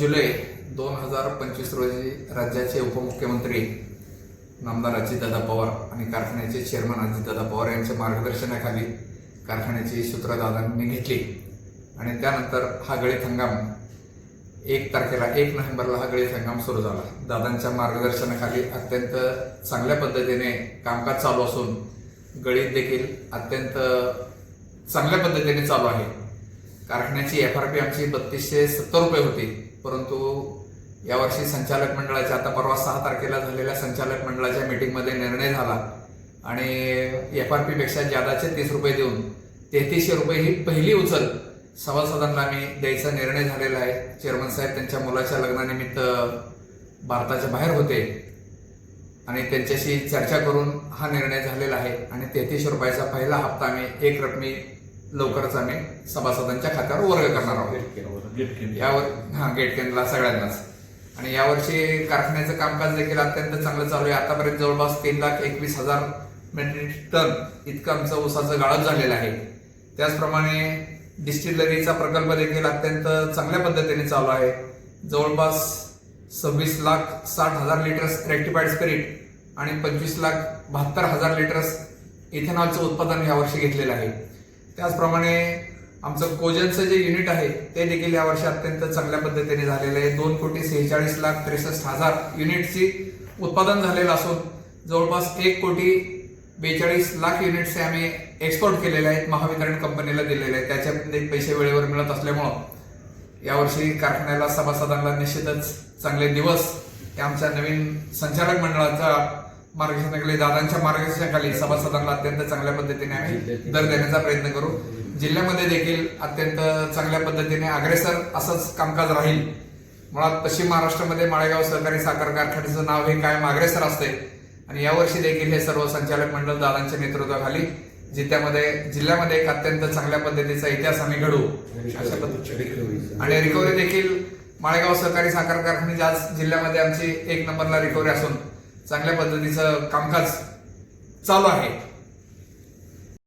जुलै दोन हजार पंचवीस रोजी राज्याचे उपमुख्यमंत्री नामदार अजितदादा पवार आणि कारखान्याचे चेअरमन अजितदादा पवार यांच्या मार्गदर्शनाखाली कारखान्याची सूत्र दादांनी घेतली. आणि त्यानंतर हा गळीत हंगाम एक तारखेला एक नोव्हेंबरला हा गळीत हंगाम सुरू झाला. दादांच्या मार्गदर्शनाखाली अत्यंत चांगल्या पद्धतीने कामकाज चालू असून गळीत देखील अत्यंत चांगल्या पद्धतीने चालू आहे. कारखान्याची एफ आर पी आमची बत्तीसशे सत्तर रुपये होती. परंतु यावर्षी संचालक मंडळाच्या आता परवा सहा तारखेला झालेल्या संचालक मंडळाच्या मीटिंगमध्ये निर्णय झाला. आणि एफ आर पीपेक्षा जादाचे तीस रुपये देऊन तेहतीसशे रुपये ही पहिली उचल सभासदांना आम्ही द्यायचा निर्णय झालेला आहे. चेअरमन साहेब त्यांच्या मुलाच्या लग्नानिमित्त भारताच्या बाहेर होते. आणि त्यांच्याशी चर्चा करून हा निर्णय झालेला आहे. आणि तेहतीसशे रुपयाचा पहिला हप्ता आम्ही एक रकमी लवकरच आम्ही सभासदांच्या खात्यावर वर्ग करणार आहोत. यावर हा गेट केंद्रला सगळ्यांनाच. आणि यावर्षी कारखान्याचं कामकाज देखील अत्यंत चांगलं चालू आहे. आतापर्यंत जवळपास तीन लाख एकवीस हजार मेट्रिक टन इतकं आमचं ऊसाचं गाळप झालेलं आहे. त्याचप्रमाणे डिस्टिलरीचा प्रकल्प देखील अत्यंत चांगल्या पद्धतीने चालू आहे. जवळपास सव्वीस लाख साठ हजार लिटर्स रेक्टिफाईड स्पिरिट आणि पंचवीस लाख बहात्तर हजार लिटर्स इथेनॉलचं उत्पादन यावर्षी घेतलेलं आहे. त्याचप्रमाणे आमचं कोजनचं जे युनिट आहे ते देखील यावर्षी अत्यंत चांगल्या पद्धतीने झालेलं आहे. दोन कोटी सेहेचाळीस लाख त्रेसष्ट हजार युनिटची उत्पादन झालेलं असून जवळपास एक कोटी बेचाळीस लाख युनिट्स आम्ही एक्सपोर्ट केलेले आहेत महावितरण कंपनीला दिलेले आहेत. त्याच्यामध्ये पैसे वेळेवर मिळत असल्यामुळं यावर्षी कारखान्याला सभासदांना निश्चितच चांगले दिवस हे आमच्या नवीन संचालक मंडळाचा मार्गदर्शनाखाली दादांच्या मार्गदर्शनाखाली सभासदांना अत्यंत चांगल्या पद्धतीने आम्ही दर देण्याचा प्रयत्न करू. जिल्ह्यामध्ये देखील अत्यंत चांगल्या पद्धतीने अग्रेसर असंच कामकाज राहील. मुळात पश्चिम महाराष्ट्रामध्ये माळेगाव सहकारी साखर कारखान्याचं नाव हे कायम अग्रेसर असते. आणि यावर्षी देखील हे सर्व संचालक मंडळ दादांच्या नेतृत्वाखाली जिल्ह्यामध्ये जिल्ह्यामध्ये एक अत्यंत चांगल्या पद्धतीचा इतिहास आम्ही घडू अशा पद्धतीने आणि रिकव्हरी देखील माळेगाव सहकारी साखर कारखान्याची आज जिल्ह्यामध्ये आमची एक नंबरला रिकव्हरी असून चांगल्या पद्धतीचं कामकाज चालू आहे.